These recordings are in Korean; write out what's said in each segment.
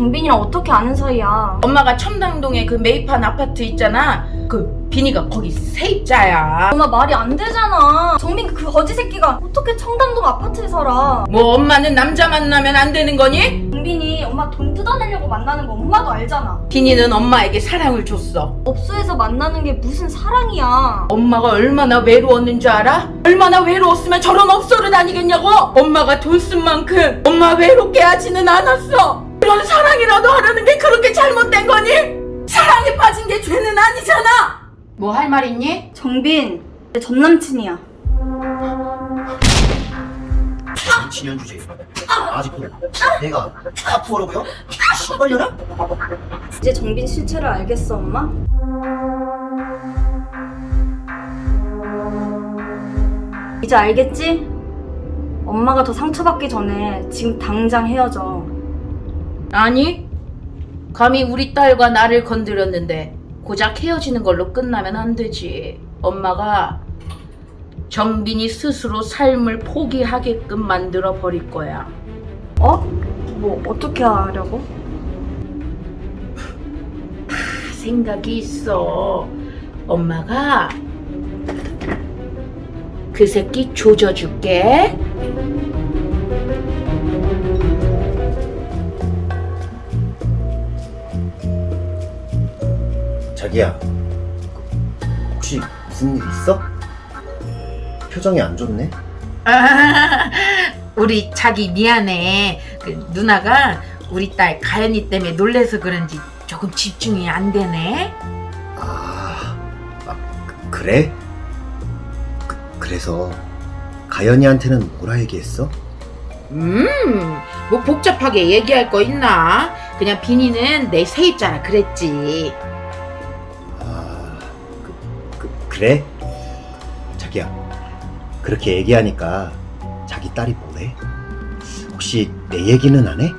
정빈이랑 어떻게 아는 사이야? 엄마가 첨당동에 그 매입한 아파트 있잖아. 그 비니가 거기 세입자야. 엄마 말이 안 되잖아. 정빈 그 거지 새끼가 어떻게 청담동 아파트에 살아? 뭐 엄마는 남자 만나면 안 되는 거니? 정빈이 엄마 돈 뜯어내려고 만나는 거 엄마도 알잖아. 비니는 엄마에게 사랑을 줬어. 업소에서 만나는 게 무슨 사랑이야. 엄마가 얼마나 외로웠는 줄 알아? 얼마나 외로웠으면 저런 업소를 다니겠냐고? 엄마가 돈 쓴 만큼 엄마 외롭게 하지는 않았어. 그런 사랑이라도 하려는 게 그렇게 잘못된 거니? 사랑에 빠진 게 죄는 아니잖아. 뭐 할 말 있니? 정빈 내 전남친이야. 진연 주제. 아직도 내가 아프어라고요? 신발려나? 이제 정빈 실체를 알겠어 엄마? 이제 알겠지? 엄마가 더 상처받기 전에 지금 당장 헤어져. 아니, 감히 우리 딸과 나를 건드렸는데 고작 헤어지는 걸로 끝나면 안 되지. 엄마가 정빈이 스스로 삶을 포기하게끔 만들어 버릴 거야. 어? 뭐 어떻게 하려고? 생각이 있어. 엄마가 그 새끼 조져줄게. 자기야. 혹시 무슨 일 있어? 표정이 안 좋네. 아, 우리 자기 미안해. 그 누나가 우리 딸 가연이 때문에 놀래서 그런지 조금 집중이 안 되네. 아, 아 그, 그래? 그, 그래서 가연이한테는 뭐라 얘기했어? 음, 뭐 복잡하게 얘기할 거 있나? 그냥 비니는 내 세입자라 그랬지. 그, 그래? 자기야, 그렇게 얘기하니까 자기 딸이 뭐래? 혹시 내 얘기는 안 해?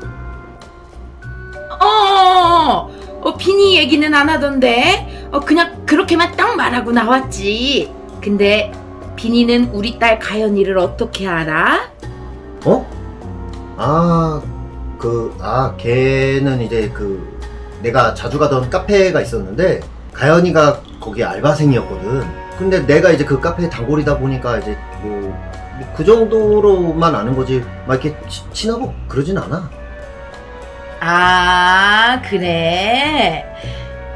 어, 어, 비니 얘기는 안 하던데. 어, 그냥 그렇게만 딱 말하고 나왔지. 근데 비니는 우리 딸 가연이를 어떻게 알아? 어? 아, 그, 아, 걔는 이제 그, 내가 자주 가던 카페가 있었는데, 가연이가 거기 알바생이었거든. 근데 내가 이제 그 카페 단골이다 보니까 이제 뭐, 그 정도로만 아는 거지, 막 이렇게 치- 친하고 그러진 않아. 아, 그래.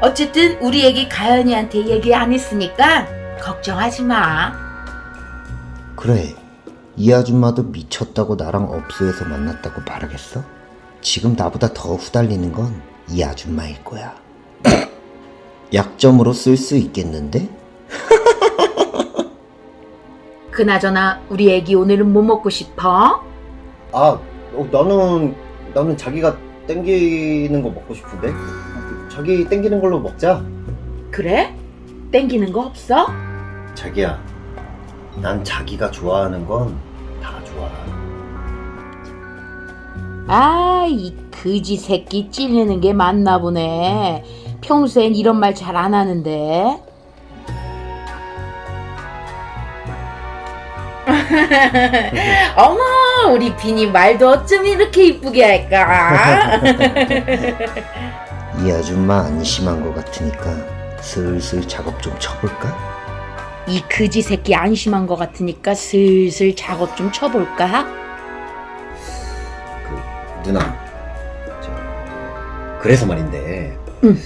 어쨌든 우리 애기 가연이한테 얘기 안 했으니까 걱정하지 마. 그래. 이 아줌마도 미쳤다고 나랑 업소에서 만났다고 말하겠어? 지금 나보다 더 후달리는 건 이 아줌마일 거야. 약점으로 쓸 수 있겠는데? 그나저나 우리 애기 오늘은 뭐 먹고 싶어? 아, 어, 나는 나는 자기가 땡기는 거 먹고 싶은데. 자기 땡기는 걸로 먹자. 그래? 땡기는 거 없어? 자기야, 난 자기가 좋아하는 건 다 좋아. 아, 이 그지 새끼 찔리는 게 맞나 보네. 평소엔 이런 말 잘 안 하는데. 어머, 우리 비니 말도 어쩜 이렇게 이쁘게 할까? 이 아줌마 안심한 것 같으니까 슬슬 작업 좀 쳐볼까? 이 그지 새끼 안심한 것 같으니까 슬슬 작업 좀 쳐볼까? 그 누나, 저, 그래서 말인데. 응.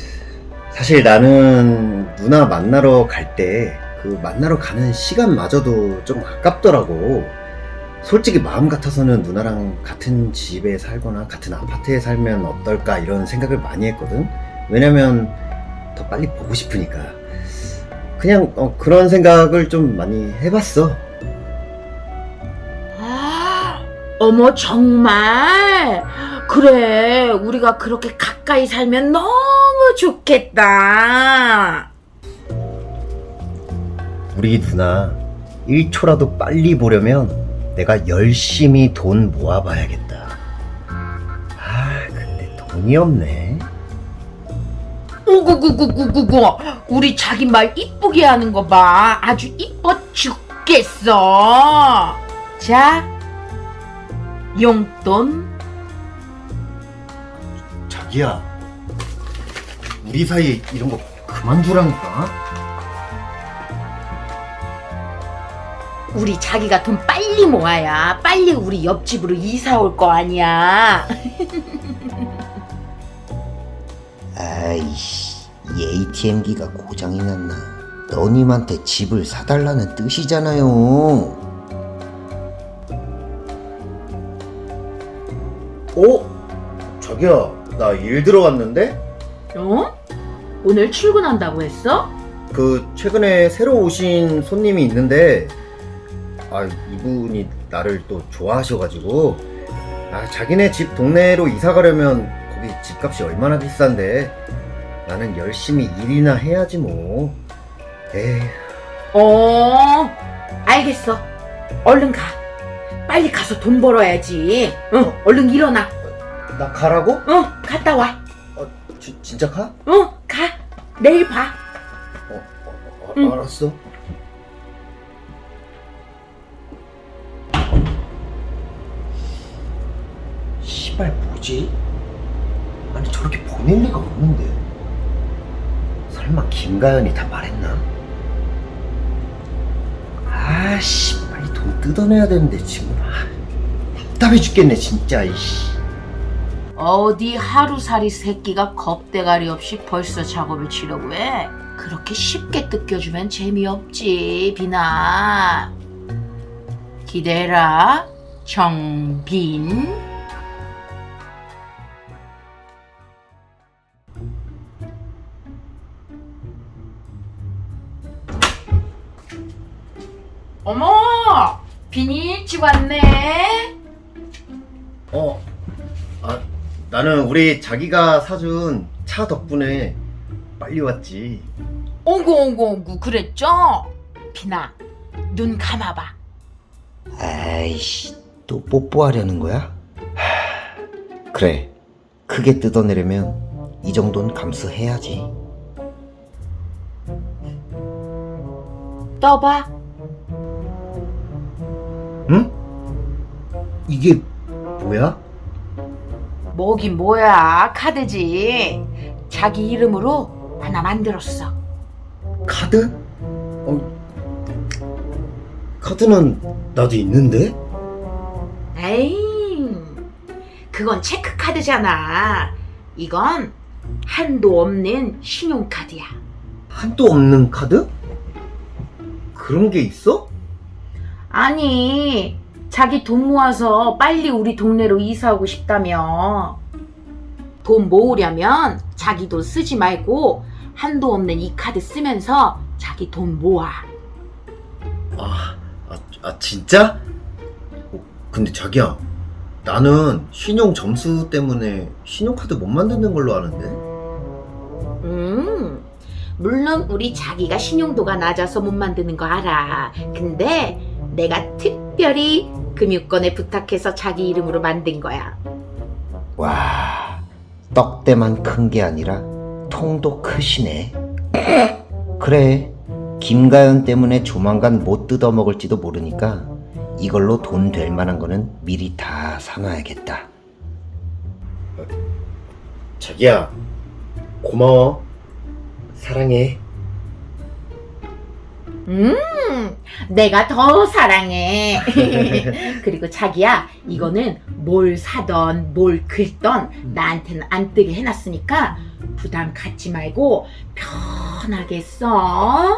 사실 나는 누나 만나러 갈 때 그 만나러 가는 시간마저도 좀 아깝더라고. 솔직히 마음 같아서는 누나랑 같은 집에 살거나 같은 아파트에 살면 어떨까 이런 생각을 많이 했거든. 왜냐면 더 빨리 보고 싶으니까. 그냥 어, 그런 생각을 좀 많이 해봤어. 아, 어머 정말 그래 우리가 그렇게 가까이 살면 너무 좋겠다. 우리 누나 1초라도 빨리 보려면 내가 열심히 돈 모아봐야겠다. 아, 근데 돈이 없네. 오구구구구구구. 우리 자기 말 이쁘게 하는 거 봐. 아주 이뻐 죽겠어. 자 용돈. 자기 자기야 우리 사이에 이런 거 그만두라니까 우리 자기가 돈 빨리 모아야 빨리 우리 옆집으로 이사 올 거 아니야. 아이씨, 이 ATM기가 고장이 났나? 너님한테 집을 사달라는 뜻이잖아요. 어? 자기야 나 일 들어갔는데? 어? 오늘 출근한다고 했어? 그 최근에 새로 오신 손님이 있는데 아 이분이 나를 또 좋아하셔가지고 아 자기네 집 동네로 이사 가려면 거기 집값이 얼마나 비싼데 나는 열심히 일이나 해야지 뭐 에휴 어, 알겠어. 얼른 가. 빨리 가서 돈 벌어야지. 응, 얼른 일어나. 나 가라고? 응, 갔다 와. 어, 지, 진짜 가? 응, 가. 내일 봐. 어, 어, 어, 응. 알았어 시발 뭐지? 아니 저렇게 보낼 리가 없는데. 설마 김가연이 다 말했나? 아씨, 빨리 돈 뜯어내야 되는데 지금. 아, 답답해 죽겠네 진짜. 이씨. 어디 하루살이 새끼가 겁대가리 없이 벌써 작업을 치려고 해? 그렇게 쉽게 뜯겨주면 재미없지, 비나. 기대해라, 정빈. 어머! 빈이 일찍 왔네. 어, 아, 나는 우리 자기가 사준 차 덕분에 빨리 왔지. 오구 오구 오구 그랬죠? 비나 눈 감아봐 아이씨, 또 뽀뽀하려는 거야? 하, 그래, 크게 뜯어내려면 이 정도는 감수해야지. 떠봐 응? 이게 뭐야? 뭐긴 뭐야 카드지 자기 이름으로 하나 만들었어 카드? 어, 카드는 나도 있는데? 에이 그건 체크카드잖아 이건 한도 없는 신용카드야 한도 없는 카드? 그런 게 있어? 아니 자기 돈 모아서 빨리 우리 동네로 이사 오고 싶다며 돈 모으려면 자기 돈 쓰지 말고 한도 없는 이 카드 쓰면서 자기 돈 모아 아, 아, 아 진짜? 어, 근데 자기야, 나는 신용 점수 때문에 신용카드 못 만드는 걸로 아는데? 음 물론 우리 자기가 신용도가 낮아서 못 만드는 거 알아 근데 내가 특별히 금융권에 부탁해서 자기 이름으로 만든 거야 와, 떡대만 큰 게 아니라 통도 크시네. 그래, 김가연 때문에 조만간 못 뜯어먹을지도 모르니까 이걸로 돈 될 만한 거는 미리 다 사놔야겠다. 자기야, 고마워. 사랑해. 음, 내가 더 사랑해. 그리고 자기야, 이거는 뭘 사던 뭘 긁던 나한테는 안 뜨게 해놨으니까 부담 갖지 말고 편하게 써.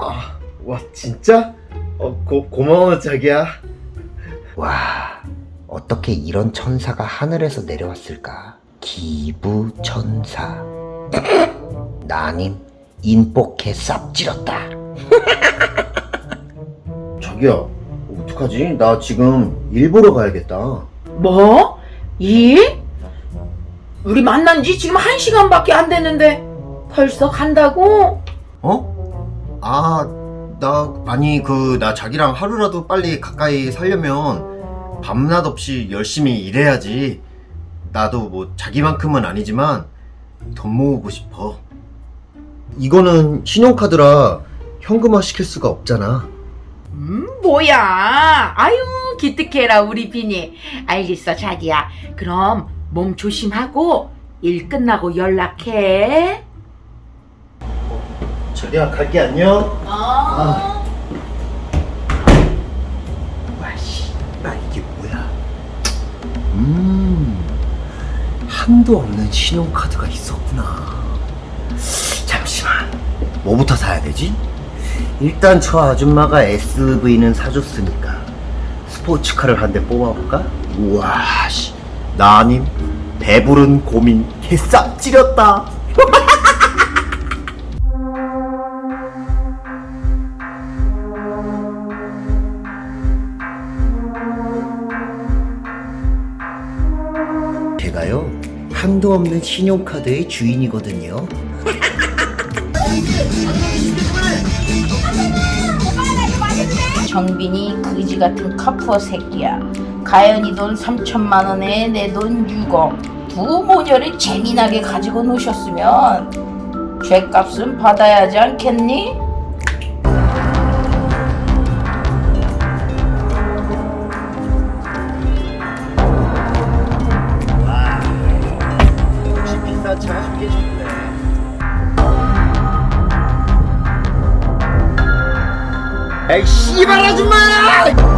아, 와, 진짜? 어, 고, 고마워, 자기야. 와, 어떻게 이런 천사가 하늘에서 내려왔을까? 기부천사. 나님, 인복해 쌉질었다. 자기야, 어떡하지? 나 지금 일 보러 가야겠다. 뭐? 일? 우리 만난 지 지금 한 시간밖에 안 됐는데 벌써 간다고? 어? 아, 나, 아니, 그, 나 자기랑 하루라도 빨리 가까이 살려면 밤낮 없이 열심히 일해야지. 나도 뭐 자기만큼은 아니지만 돈 모으고 싶어. 이거는 신용카드라 현금화 시킬 수가 없잖아. 음, 뭐야? 아유, 기특해라, 우리 비니. 알겠어, 자기야. 그럼 몸 조심하고 일 끝나고 연락해. 저리야 갈게 안녕 어. 와씨 나 이게 뭐야 음 한도 없는 신용카드가 있었구나 잠시만 뭐부터 사야 되지? 일단 저 아줌마가 SV는 사줬으니까 스포츠카를 한 대 뽑아볼까? 우와 씨 나님 배부른 고민 개싹 찌렸다 제가요 한도 없는 신용카드의 주인이거든요. 정빈이 그지 같은 카푸어 새끼야. 가연이 돈 3천만 원에 내 돈 6억. 두 모녀를 재미나게 가지고 노셨으면 죄값은 받아야 하지 않겠니? 에이 씨발 아줌마!